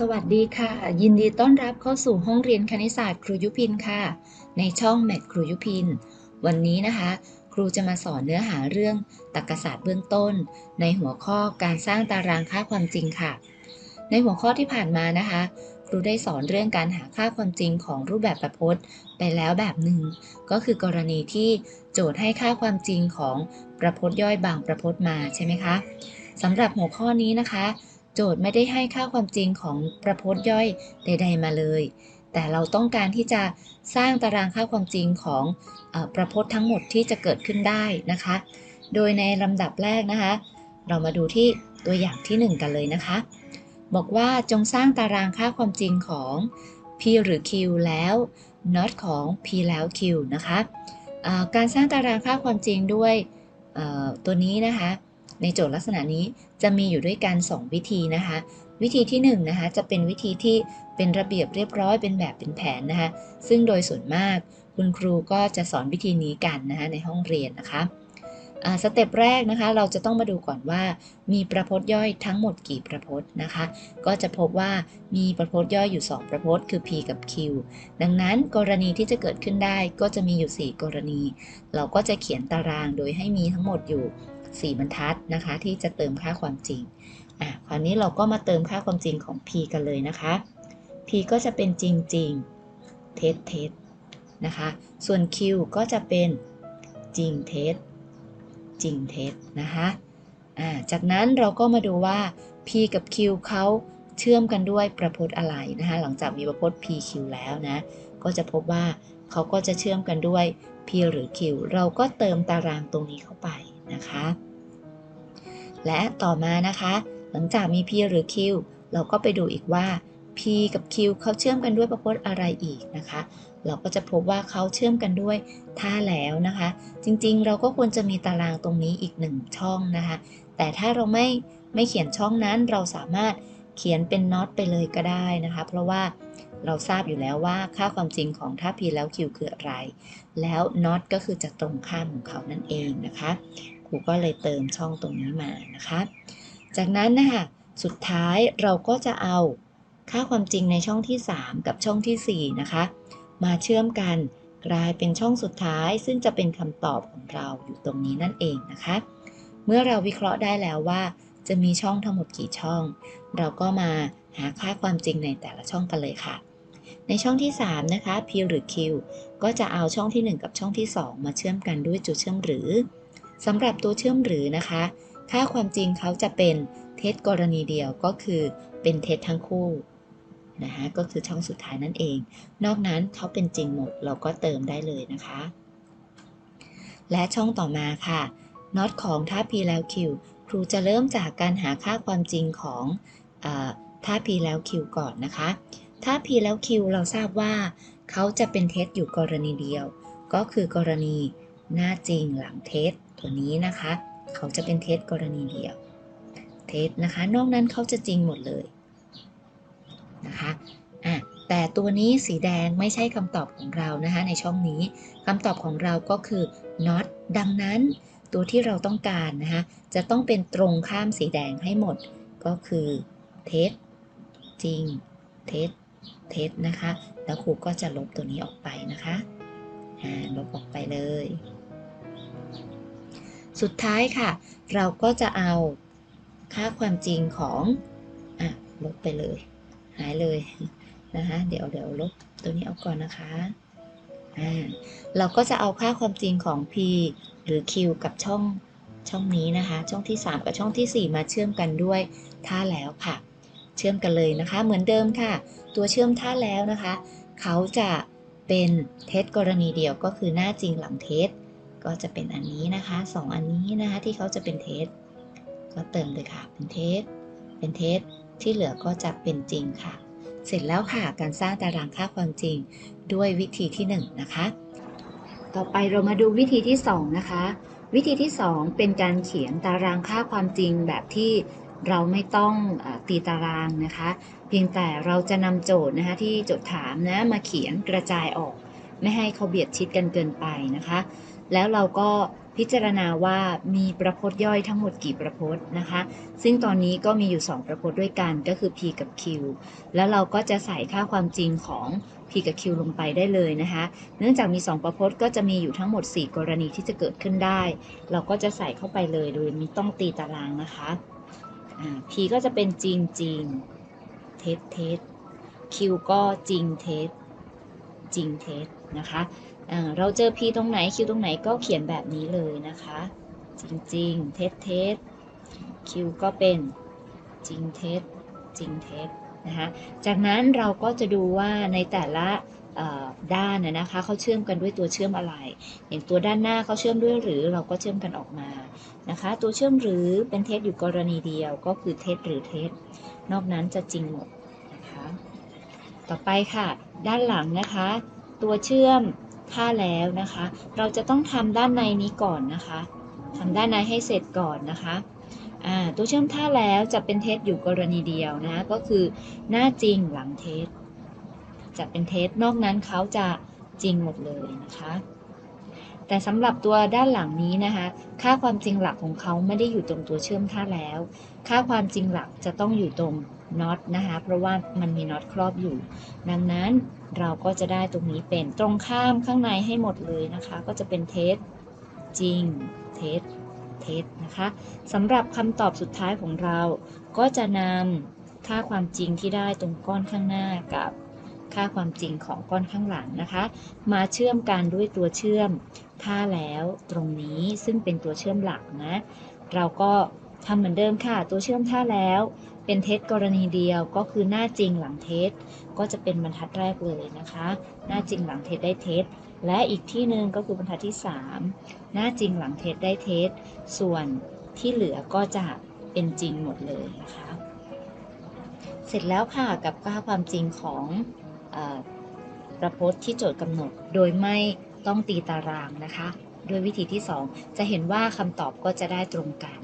สวัสดีค่ะ ยินดีต้อนรับเข้าสู่ห้องเรียนคณิตศาสตร์ครูยุพินค่ะ ในช่องแมทครูยุพิน วันนี้นะคะ ครูจะมาสอนเนื้อหาเรื่องตรรกศาสตร์เบื้องต้น ในหัวข้อการสร้างตารางค่าความจริงค่ะ ในหัวข้อที่ผ่านมานะคะ ครูได้สอนเรื่องการหาค่าความจริงของรูปแบบประพจน์ไปแล้วแบบหนึ่งก็คือกรณีที่โจทย์ให้ค่าความจริงของประพจน์ย่อยบางประพจน์มาใช่ไหมคะสำหรับหัวข้อนี้นะคะ โจทย์ไม่ได้ให้ค่าความจริงของประพจน์ย่อยใด ๆ มาเลย แต่เราต้องการที่จะสร้างตารางค่าความจริงของอประพจน์ทั้งหมดที่จะเกิดขึ้นได้นะคะ โดยในลำดับแรกนะคะ เรามาดูที่ตัวอย่างที่ 1 กันเลยนะคะ บอกว่าจงสร้างตารางค่าความจริงของ p หรือ q แล้ว not ของ p แล้ว q นะคะเอ่อการสร้างตารางค่าความจริงด้วยตัวนี้นะคะ ในโจทย์ลักษณะนี้จะมีอยู่ด้วยกัน 2 วิธีนะคะ วิธีที่1นงนะคะจะเป็นวิธีที่เป็นระเบียบเรียบร้อยเป็นแบบเป็นแผนนะคะ ซึ่งโดยส่วนมากคุณครูก็จะสอนวิธีนี้กันนะคะในห้องเรียนนะคะสเต็ปแรกนะคะ เราจะต้องมาดูก่อนว่า มีประพจน์ย่อยทั้งหมดกี่ประพจน์นะคะ ก็จะพบว่ามีประพจน์ย่อยอยู่ 2 ประพจน์คือ p กับ q ดังนั้นกรณีที่จะเกิดขึ้นได้ก็จะมีอยู่ 4 กรณี เราก็จะเขียนตารางโดยให้มีทั้งหมดอยู่ 4 บรรทัดนะคะ ที่จะเติมค่าความจริงอะคราวนี้เราก็มาเติมค่าความจริงของ p กันเลยนะคะ p ก็จะเป็นจริงจริงเท็จเท็จนะคะ ส่วน q ก็จะเป็นจริงเท็จจริงเท็จนะคะอ่าจากนั้นเราก็มาดูว่า p กับ q เขาเชื่อมกันด้วยประพจน์อะไรนะคะ หลังจากมีประพจน์ p q แล้วนะ ก็จะพบว่าเขาก็จะเชื่อมกันด้วย p หรือ q เราก็เติมตารางตรงนี้เข้าไป นะคะ และต่อมานะคะ หลังจากมี p หรือ q เราก็ไปดูอีกว่า p กับ q เขาเชื่อมกันด้วยประพจน์อะไรอีกนะคะ เราก็จะพบว่าเขาเชื่อมกันด้วยท่าแล้วนะคะ จริงๆ เราก็ควรจะมีตารางตรงนี้อีกหนึ่งช่องนะคะ แต่ถ้าเราไม่ไม่เขียนช่องนั้นเราสามารถเขียนเป็นน็อตไปเลยก็ได้นะคะ เพราะว่าเราทราบอยู่แล้วว่าค่าความจริงของท่า p แล้ว q คืออะไร แล้วน็อตก็คือจะตรงข้ามของเขานั่นเองนะคะ ครูก็เลยเติมช่องตรงนี้มานะคะ จากนั้นนะคะสุดท้ายเราก็จะเอาค่าความจริงในช่องที่ 3 กับช่องที่ 4 นะคะ มาเชื่อมกันกลายเป็นช่องสุดท้าย ซึ่งจะเป็นคำตอบของเราอยู่ตรงนี้นั่นเองนะคะ เมื่อเราวิเคราะห์ได้แล้วว่า จะมีช่องทั้งหมดกี่ช่อง เราก็มาหาค่าความจริงในแต่ละช่องกันเลยค่ะ ในช่องที่ 3 นะคะ p หรือ q ก็จะเอาช่องที่ 1 กับช่องที่ 2 มาเชื่อมกันด้วยจุดเชื่อมหรือ สำหรับตัวเชื่อมหรือนะคะค่าความจริงเขาจะเป็นเท็จกรณีเดียวก็คือเป็นเท็จทั้งคู่นะคะก็คือช่องสุดท้ายนั่นเอง นอกนั้นเขาเป็นจริงหมดเราก็เติมได้เลยนะคะ และช่องต่อมาค่ะน็อตของท่า p แล้ว q ครูจะเริ่มจากการหาค่าความจริงของอท่า p แล้ว q ก่อนนะคะถ้า p แล้ว q เราทราบว่าเขาจะเป็นเท็จอยู่กรณีเดียว ก็คือกรณีหน้าจริงหลังเท็จ ตัวนี้นะคะ เขาจะเป็นเท็จกรณีเดียว เท็จนะคะ นอกนั้นเขาจะจริงหมดเลยนะคะอะแต่ตัวนี้สีแดงไม่ใช่คำตอบของเรานะคะ ในช่องนี้คำตอบของเราก็คือ not ดังนั้นตัวที่เราต้องการนะคะ จะต้องเป็นตรงข้ามสีแดงให้หมด ก็คือเท็จริงเท็จเท็จนะคะ แล้วครูก็จะลบตัวนี้ออกไปนะคะลบออกไปเลย สุดท้ายค่ะ เราก็จะเอาค่าความจริงของอะลบไปเลย หายเลยนะคะเดี๋ยวเดี๋ยวลบตัวนี้ออกก่อนนะคะอ่าเราก็จะเอาค่าความจริงของ p หรือ q กับช่องช่องนี้นะคะ ช่องที่ 3 กับช่องที่ 4 มาเชื่อมกันด้วยท่าแล้วค่ะ เชื่อมกันเลยนะคะ เหมือนเดิมค่ะ ตัวเชื่อมท่าแล้วนะคะ เขาจะเป็นเท็จกรณีเดียวก็คือหน้าจริงหลังเท็จ ก็จะเป็นอันนี้นะคะสองอันนี้นะคะที่เขาจะเป็นเท็จก็เติมเลยค่ะ เป็นเท็จเป็นเท็จที่เหลือก็จะเป็นจริงค่ะ เสร็จแล้วค่ะการสร้างตารางค่าความจริงด้วยวิธีที่ 1 นะคะ ต่อไปเรามาดูวิธีที่ 2 นะคะ วิธีที่ 2 เป็นการเขียนตารางค่าความจริงแบบที่เราไม่ต้องอตีตารางนะคะ เพียงแต่เราจะนำโจทย์นะคะที่โจทย์ถามนะมาเขียนกระจายออก ไม่ให้เขาเบียดชิดกันเกินไปนะคะ แล้วเราก็พิจารณาว่ามีประพจน์ย่อยทั้งหมดกี่ประพจน์นะคะ ซึ่งตอนนี้ก็มีอยู่ 2 ประพจน์ด้วยกันก็คือ p กับ q แล้วเราก็จะใส่ค่าความจริงของ p กับ q ลงไปได้เลยนะคะ เนื่องจากมี 2 ประพจน์ก็จะมีอยู่ทั้งหมด 4 กรณีที่จะเกิดขึ้นได้ เราก็จะใส่เข้าไปเลยโดยไมีต้องตีตารางนะคะ p ก็จะเป็นจริงจริงเท็จเท็จ q ก็จริงเท็จจริงเท็จนะคะ เราเจอ p ตรงไหน q ตรงไหนก็เขียนแบบนี้เลยนะคะ จริงจริงเท็จเท็จ q ก็เป็นจริงเท็จจริงเท็จนะคะจากนั้นเราก็จะดูว่าในแต่ละด้านนะนะคะเขาเชื่อมกันด้วยตัวเชื่อมอะไร อย่างตัวด้านหน้าเขาเชื่อมด้วยหรือเราก็เชื่อมกันออกมานะคะ ตัวเชื่อมหรือเป็นเท็จอยู่กรณีเดียวก็คือเท็จหรือเท็จ นอกนั้นจะจริงหมดนะคะ ต่อไปค่ะ ด้านหลังนะคะ ตัวเชื่อม ถ้าแล้วนะคะ เราจะต้องทำด้านในนี้ก่อนนะคะทำด้านในให้เสร็จก่อนนะคะตัวเชื่อมท่าแล้วจะเป็นเทสอยู่กรณีเดียวนะ ก็คือหน้าจริงหลังเทสจะเป็นเทสนอกนั้นเขาจะจริงหมดเลยนะคะ แต่สำหรับตัวด้านหลังนี้นะคะ ค่าความจริงหลักของเขาไม่ได้อยู่ตรงตัวเชื่อมท่าแล้ว ค่าความจริงหลักจะต้องอยู่ตรงน็อตนะคะ เพราะว่ามันมีน็อตครอบอยู่ ดังนั้นเราก็จะได้ตรงนี้เป็นตรงข้ามข้างในให้หมดเลยนะคะ ก็จะเป็นเท็จจริงเท็จเท็จนะคะสำหรับคำตอบสุดท้ายของเรา ก็จะนำค่าความจริงที่ได้ตรงก้อนข้างหน้ากับค่าความจริงของก้อนข้างหลังนะคะ มาเชื่อมกันด้วยตัวเชื่อม ท่าแล้วตรงนี้ซึ่งเป็นตัวเชื่อมหลักนะ เราก็ทำเหมือนเดิมค่ะ ตัวเชื่อมท่าแล้ว เป็นเท็จกรณีเดียวก็คือหน้าจริงหลังเท็จก็จะเป็นบรรทัดแรกเลยนะคะ หน้าจริงหลังเท็จได้เท็จและอีกที่หนึ่งก็คือบรรทัดที่ 3 หน้าจริงหลังเท็จได้เท็จส่วนที่เหลือก็จะเป็นจริงหมดเลยนะคะ เสร็จแล้วค่ะกับค่าความจริงของอประพจน์ที่โจทย์กำหนดโดยไม่ ต้องตีตารางนะคะ ด้วยวิธีที่ 2 จะเห็นว่าคำตอบก็จะได้ตรงกัน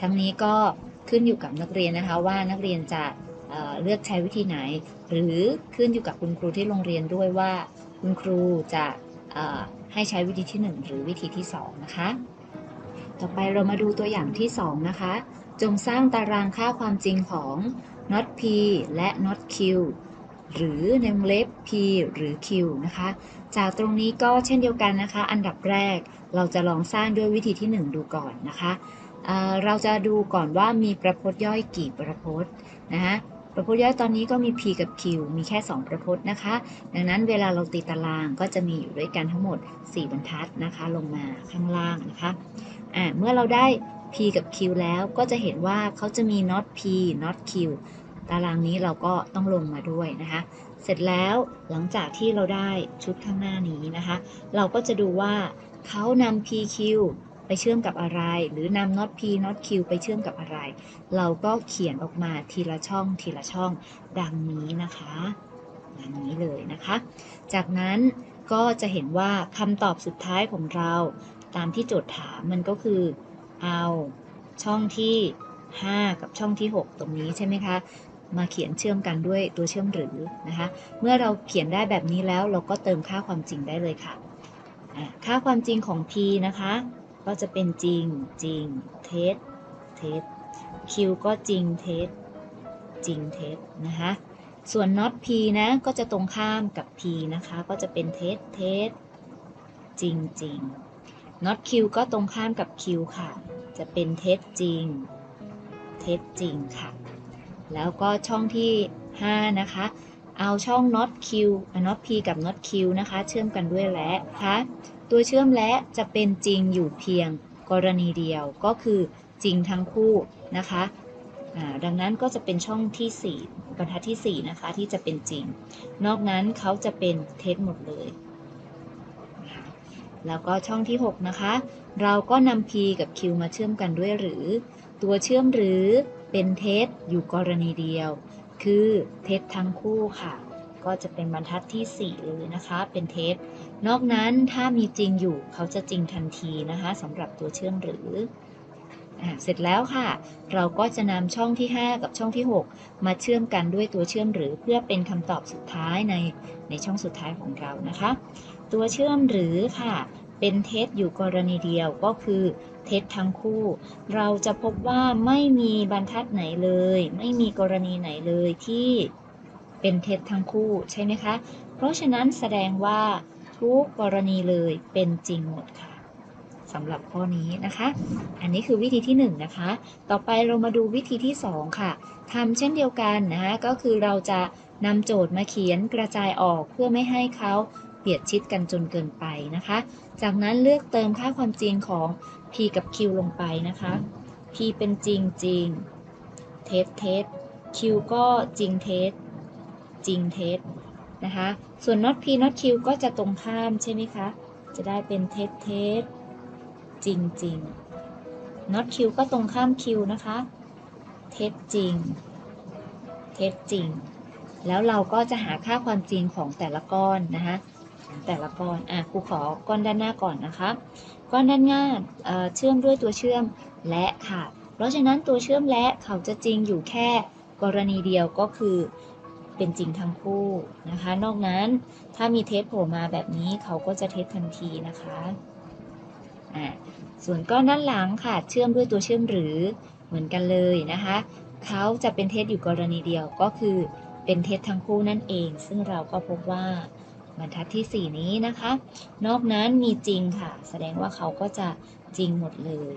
ทั้งนี้ก็ขึ้นอยู่กับนักเรียนนะคะว่านักเรียนจะเเลือกใช้วิธีไหน หรือขึ้นอยู่กับคุณครูที่โรงเรียนด้วยว่า คุณครูจะให้ใช้วิธีที่ 1 หรือวิธีที่ 2 นะคะ ต่อไปเรามาดูตัวอย่างที่ 2 นะคะ จงสร้างตารางค่าความจริงของ not p และ not q หรือในวงเล็บ p หรือ q นะคะ จากตรงนี้ก็เช่นเดียวกันนะคะ อันดับแรกเราจะลองสร้างด้วยวิธีที่ 1 ดูก่อนนะคะเเราจะดูก่อนว่ามีประพจน์ย่อยกี่ประพจน์นะคะประพจน์ย่อยตอนนี้ก็มี p กับ q มีแค่ 2 ประพจน์นะคะ ดังนั้นเวลาเราตีตารางก็จะมีอยู่ด้วยกันทั้งหมด 4 บรรทัดนะคะ ลงมาข้างล่างนะคะเมื่อเราได้ p กับ q แล้วก็จะเห็นว่าเขาจะมี not p not q ตารางนี้เราก็ต้องลงมาด้วยนะคะ เสร็จแล้วหลังจากที่เราได้ชุดข้างหน้านี้นะคะ เราก็จะดูว่าเขานำ PQ ไปเชื่อมกับอะไร หรือนำ not P not Q ไปเชื่อมกับอะไร เราก็เขียนออกมาทีละช่องทีละช่องดังนี้นะคะดังนี้เลยนะคะ จากนั้นก็จะเห็นว่าคำตอบสุดท้ายของเราตามที่โจทย์ถามมันก็คือเอาช่องที่ 5 กับช่องที่ 6 ตรงนี้ใช่ไหมคะ มาเขียนเชื่อมกันด้วยตัวเชื่อมหรือนะคะ เมื่อเราเขียนได้แบบนี้แล้วเราก็เติมค่าความจริงได้เลยค่ะ ค่าความจริงของ p นะคะ ก็จะเป็นจริงจริงเท็จเท็จ q ก็จริงเท็จจริงเท็จนะคะ ส่วน not p นะก็จะตรงข้ามกับ p นะคะ ก็จะเป็นเท็จเท็จจริงจริง not q ก็ตรงข้ามกับ q ค่ะ จะเป็นเท็จจริง เท็จจริงค่ะ แล้วก็ช่องที่ 5 นะคะ เอาช่อง not q อะ not p กับ not q นะคะ เชื่อมกันด้วยและคะตัวเชื่อมและจะเป็นจริงอยู่เพียงกรณีเดียวก็คือจริงทั้งคู่นะคะดังนั้นก็จะเป็นช่องที่ 4 บรรทัดที่ 4 นะคะที่จะเป็นจริง นอกนั้นเขาจะเป็นเท็จหมดเลย แล้วก็ช่องที่ 6 นะคะ เราก็นำ p กับ q มาเชื่อมกันด้วยหรือ ตัวเชื่อมหรือ เป็นเท็จอยู่กรณีเดียว คือเท็จทั้งคู่ค่ะ ก็จะเป็นบรรทัดที่ 4 เลยนะคะ เป็นเท็จ นอกนั้นถ้ามีจริงอยู่เขาจะจริงทันทีนะคะสำหรับตัวเชื่อมหรือเสร็จแล้วค่ะ เราก็จะนำช่องที่ 5 กับช่องที่ 6 มาเชื่อมกันด้วยตัวเชื่อมหรือเพื่อเป็นคำตอบสุดท้ายในในช่องสุดท้ายของเรานะคะ ตัวเชื่อมหรือค่ะ เป็นเท็จอยู่กรณีเดียวก็คือ เท็จทั้งคู่ เราจะพบว่าไม่มีบรรทัดไหนเลย ไม่มีกรณีไหนเลยที่เป็นเท็จทั้งคู่ใช่ไหมคะ เพราะฉะนั้นแสดงว่าทุกกรณีเลยเป็นจริงหมดค่ะสำหรับข้อนี้นะคะ อันนี้คือวิธีที่1นงนะคะ ต่อไปเรามาดูวิธีที่ 2 ค่ะทำเช่นเดียวกันนะคะก็คือเราจะนำโจทย์มาเขียนกระจายออกเพื่อไม่ให้เขา บียดชิดกันจนเกินไปนะคะ จากนั้นเลือกเติมค่าความจริงของ p กับ q ลงไปนะคะ p เป็นจริงจริงเท็จเท็จ q ก็จริงเท็จจริงเท็จนะคะ ส่วน not p not q ก็จะตรงข้ามใช่ไหมคะ จะได้เป็นเท็จเท็จจริงจริง not q ก็ตรงข้าม q นะคะ เท็จจริง เท็จจริง แล้วเราก็จะหาค่าความจริงของแต่ละก้อนนะคะ แต่ละก้อน อะครูขอก้อนด้านหน้าก่อนนะคะ ก้อนด้านหน้าเชื่อมด้วยตัวเชื่อมและค่ะ เพราะฉะนั้นตัวเชื่อมและเขาจะจริงอยู่แค่กรณีเดียวก็คือเป็นจริงทั้งคู่นะคะ นอกนั้นถ้ามีเทสโผล่มาแบบนี้เขาก็จะเทสทันทีนะคะอ่าส่วนก้อนด้านหลังค่ะ เชื่อมด้วยตัวเชื่อมหรือเหมือนกันเลยนะคะ เขาจะเป็นเท็จอยู่กรณีเดียวก็คือเป็นเท็จทั้งคู่นั่นเอง ซึ่งเราก็พบว่า บรรทัดที่ 4 นี้นะคะ นอกนั้นมีจริงค่ะ แสดงว่าเขาก็จะจริงหมดเลย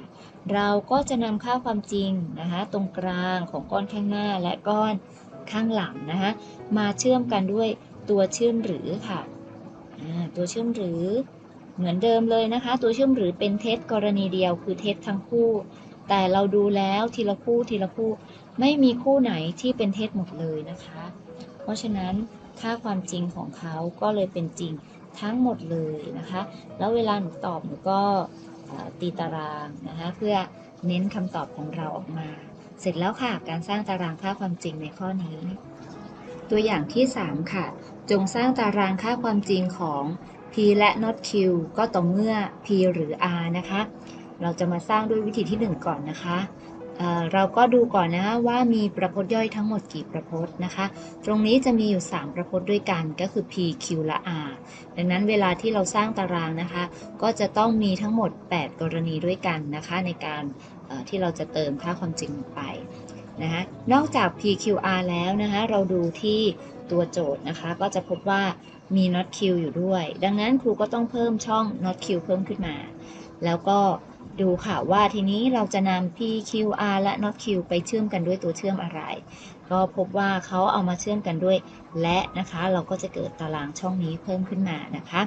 เราก็จะนำค่าความจริงนะคะ ตรงกลางของก้อนข้างหน้าและก้อนข้างหลังนะคะมาเชื่อมกันด้วยตัวเชื่อมหรือค่ะตัวเชื่อมหรือเหมือนเดิมเลยนะคะ ตัวเชื่อมหรือเป็นเท็จกรณีเดียวคือเท็จทั้งคู่ แต่เราดูแล้วทีละคู่ทีละคู่ ไม่มีคู่ไหนที่เป็นเท็จหมดเลยนะคะ เพราะฉะนั้น ค่าความจริงของเขาก็เลยเป็นจริงทั้งหมดเลยนะคะ แล้วเวลาหนูตอบหนูก็ตีตารางนะคะเพื่อเน้นคำตอบของเราออกมา เสร็จแล้วค่ะการสร้างตารางค่าความจริงในข้อนี้ ตัวอย่างที่ 3 ค่ะ จงสร้างตารางค่าความจริงของ p และ not q ก็ต่อเมื่อ p หรือ r นะคะ เราจะมาสร้างด้วยวิธีที่ 1 ก่อนนะคะ เราก็ดูก่อนนะว่ามีประพจน์ย่อยทั้งหมดกี่ประพจน์นะคะ ตรงนี้จะมีอยู่ 3 ประพจน์ด้วยกันก็คือ p q และ r ดังนั้นเวลาที่เราสร้างตารางนะคะ ก็จะต้องมีทั้งหมด 8 กรณีด้วยกันนะคะ ในการที่เราจะเติมค่าความจริงลงไปนะคะนอกจาก PQR แล้วนะคะเราดูที่ตัวโจทย์นะคะ ก็จะพบว่ามี not q อยู่ด้วย ดังนั้นครูก็ต้องเพิ่มช่อง not q เพิ่มขึ้นมา แล้วก็ ดูค่ะว่าทีนี้เราจะนำ PQR และ not q ไปเชื่อมกันด้วยตัวเชื่อมอะไร ก็พบว่าเขาเอามาเชื่อมกันด้วยและนะคะ เราก็จะเกิดตารางช่องนี้เพิ่มขึ้นมานะคะ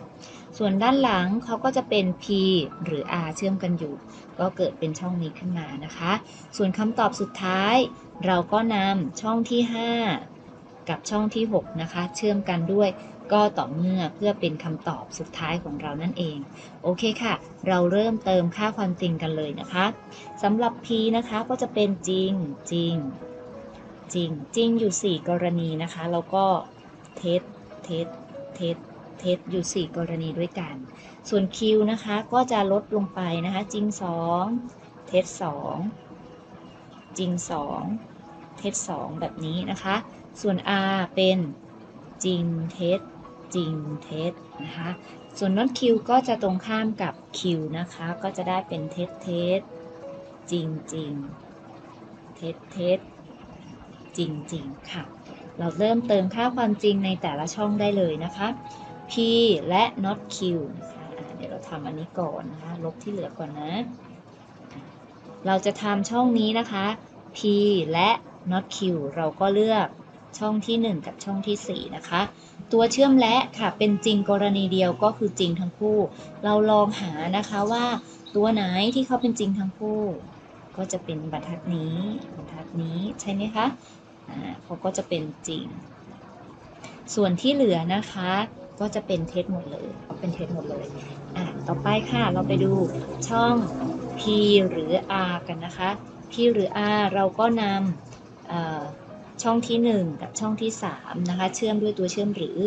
ส่วนด้านหลังเขาก็จะเป็น P หรือ R เชื่อมกันอยู่ ก็เกิดเป็นช่องนี้ขึ้นมานะคะ ส่วนคำตอบสุดท้าย เราก็นำช่องที่ 5 กับช่องที่ 6 นะคะ เชื่อมกันด้วย ก็ต่อเมื่อเพื่อเป็นคำตอบสุดท้ายของเรานั่นเอง โอเคค่ะ เราเริ่มเติมค่าความจริงกันเลยนะคะสำหรับ P นะคะก็จะเป็นจริงจริงจริงจริงอยู่ 4 กรณีนะคะ แล้วก็เท็จเท็จเท็จเท็จอยู่ 4 กรณีด้วยกัน ส่วน Q นะคะก็จะลดลงไปนะคะ จริง 2 เท็จ2 จริง 2 เท็จ2 แบบนี้นะคะ ส่วน R เป็นจริงเท็จ จริงเท็จนะคะ ส่วน not Q ก็จะตรงข้ามกับ Q นะคะ ก็จะได้เป็นเท็จเท็จจริงจริงเท็จเท็จจริงจริงค่ะ เราเริ่มเติมค่าความจริงในแต่ละช่องได้เลยนะคะ P และ not Q นะคะอะเดี๋ยวเราทำอันนี้ก่อนนะคะ ลบที่เหลือก่อนนะ เราจะทำช่องนี้นะคะ P และ not Q เราก็เลือกช่องที่ 1 กับช่องที่ 4 นะคะ ตัวเชื่อมและค่ะเป็นจริงกรณีเดียวก็คือจริงทั้งคู่ เราลองหานะคะว่าตัวไหนที่เขาเป็นจริงทั้งคู่ ก็จะเป็นบรรทัดนี้บรรทัดนี้ใช่ไหมคะอ่าเขาก็จะเป็นจริง ส่วนที่เหลือนะคะก็จะเป็นเท็จหมดเลยเป็นเท็จหมดเลยอะต่อไปค่ะเราไปดูช่อง P หรือ R กันนะคะ P หรือ R เราก็นำอ่อ ช่องที่ 1 กับช่องที่ 3 นะคะ เชื่อมด้วยตัวเชื่อมหรือ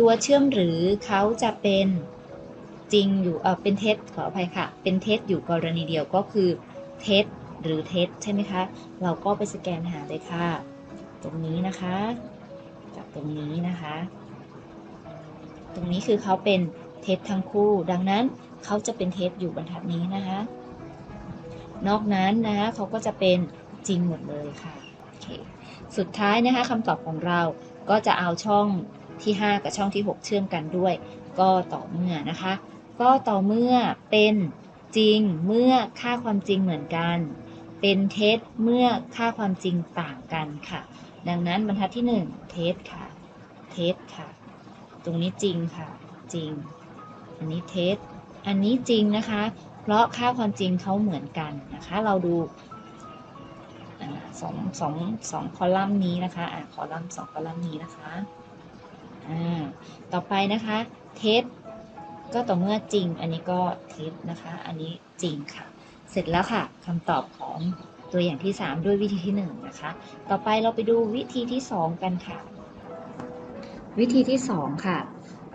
ตัวเชื่อมหรือเขาจะเป็นจริงอยู่เออเป็นเท็จขออภัยค่ะ เป็นเท็จอยู่กรณีเดียวก็คือเท็จหรือเท็จใช่ไหมคะ เราก็ไปสแกนหาเลยค่ะ ตรงนี้นะคะกับตรงนี้นะคะ ตรงนี้คือเขาเป็นเท็จทั้งคู่ ดังนั้นเขาจะเป็นเท็จอยู่บรรทัดนี้นะคะ นอกนั้นนะคะเขาก็จะเป็นจริงหมดเลยค่ะโอเค สุดท้ายนะคะคำตอบของเราก็จะเอาช่องที่ 5 กับช่องที่ 6 เชื่อมกันด้วย ก็ต่อเมื่อนะคะ ก็ต่อเมื่อเป็นจริงเมื่อค่าความจริงเหมือนกัน เป็นเท็จเมื่อค่าความจริงต่างกันค่ะ ดังนั้นบรรทัดที่ 1 เท็จค่ะ เท็จค่ะ ตรงนี้จริงค่ะ จริง อันนี้เท็จอันนี้จริงนะคะ เพราะค่าความจริงเขาเหมือนกันนะคะ เราดู สองสองสองคอลัมน์นี้นะคะอ่าคอลัมน์สองคอลัมน์นี้นะคะอ่าต่อไปนะคะเท็จก็ต่อเมื่อจริง อันนี้ก็เท็จนะคะ อันนี้จริงค่ะ เสร็จแล้วค่ะคำตอบของตัวอย่างที่ 3 ด้วยวิธีที่ 1 นะคะ ต่อไปเราไปดูวิธีที่ 2 กันค่ะ วิธีที่ 2 ค่ะ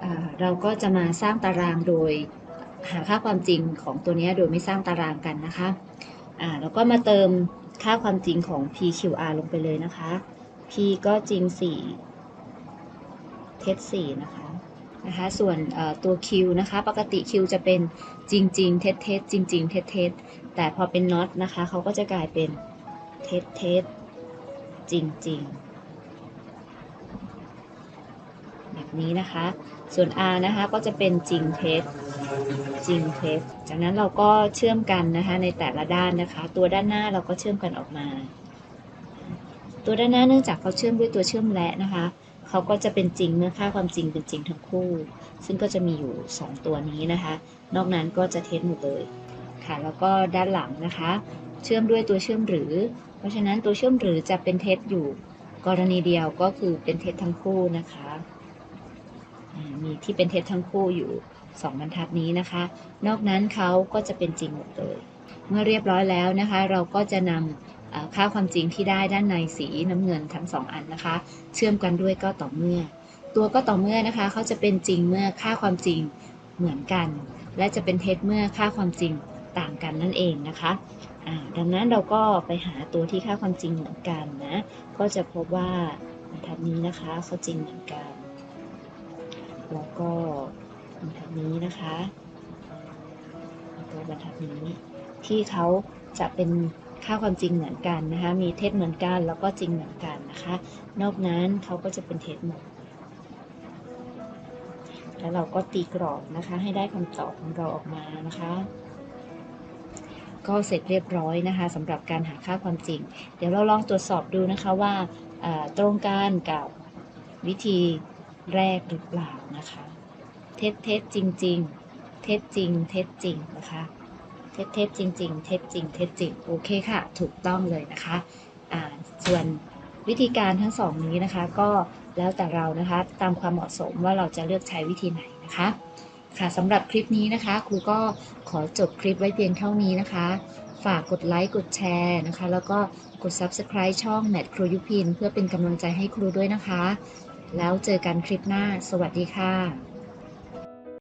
อ่าเราก็จะมาสร้างตารางโดยหาค่าความจริงของตัวนี้โดยไม่สร้างตารางกันนะคะอ่าแล้วก็มาเติม ค่าความจริงของ PQR ลงไปเลยนะคะ P ก็จริง 4 เท็จ4นะคะนะคะ ส่วนตัว Q นะคะ ปกติ Q จะเป็นจริงจริงเท็จเท็จจริงจริงเท็จเท็จแต่พอเป็น not นะคะเขาก็จะกลายเป็นเท็จเท็จจริงจริงแบบนี้นะคะ ส่วน R นะคะก็จะเป็นจริงเท็จ จริงเท็จจากนั้นเราก็เชื่อมกันนะคะในแต่ละด้านนะคะ ตัวด้านหน้าเราก็เชื่อมกันออกมา ตัวด้านหน้าเนื่องจากเขาเชื่อมด้วยตัวเชื่อมและนะคะเขาก็จะเป็นจริงเมื่อค่าความจริงเป็นจริงทั้งคู่ ซึ่งก็จะมีอยู่ 2 ตัวนี้นะคะ นอกนั้นก็จะเท็จหมดเลยค่ะ แล้วก็ด้านหลังนะคะ เชื่อมด้วยตัวเชื่อมหรือ เพราะฉะนั้นตัวเชื่อมหรือจะเป็นเท็จอยู่กรณีเดียวก็คือเป็นเท็จทั้งคู่นะคะ มีที่เป็นเท็จทั้งคู่อยู่ 2บรรทัดนี้นะคะ นอกนั้นเขาก็จะเป็นจริงหมดเลย เมื่อเรียบร้อยแล้วนะคะ เราก็จะนำค่าความจริงที่ได้ด้านในสีน้ำเงินทั้งสองอันนะคะ เชื่อมกันด้วยก็ต่อเมื่อ ตัวก็ต่อเมื่อนะคะเขาจะเป็นจริงเมื่อค่าความจริงเหมือนกัน และจะเป็นเท็จเมื่อค่าความจริงต่างกันนั่นเองนะคะดังนั้นเราก็ไปหาตัวที่ค่าความจริงเหมือนกันนะ ก็จะพบว่าบรรทัดนี้นะคะเขาจริงเหมือนกัน แล้วก็ บรรทัดนี้นะคะตัวบรรทัดนี้ที่เขาจะเป็นค่าความจริงเหมือนกันนะคะ มีเท็จเหมือนกันแล้วก็จริงเหมือนกันนะคะ นอกนั้นเขาก็จะเป็นเท็จหมด แล้วเราก็ตีกรอบนะคะ ให้ได้คำตอบของเราออกมานะคะ ก็เสร็จเรียบร้อยนะคะสำหรับการหาค่าความจริง เดี๋ยวเราลองตรวจสอบดูนะคะว่าตรงกันกับวิธีแรกหรือเปล่านะคะ เท็จเท็จจริงจริงๆเท็จจริง เท็จจริงนะคะ เท็จเท็จจริงจริงๆเท็จจริง เท็จจริง โอเคค่ะ ถูกต้องเลยนะคะ อ่า ส่วนวิธีการทั้งสองนี้นะคะ ก็แล้วแต่เรานะคะ ตามความเหมาะสมว่าเราจะเลือกใช้วิธีไหนนะคะ ค่ะสำหรับคลิปนี้นะคะ ครูก็ขอจบคลิปไว้เพียงเท่านี้นะคะ ฝากกดไลค์ กดแชร์นะคะ แล้วก็กด Subscribe ช่องแมทครูยุพิน เพื่อเป็นกำลังใจให้ครูด้วยนะคะ แล้วเจอกันคลิปหน้า สวัสดีค่ะ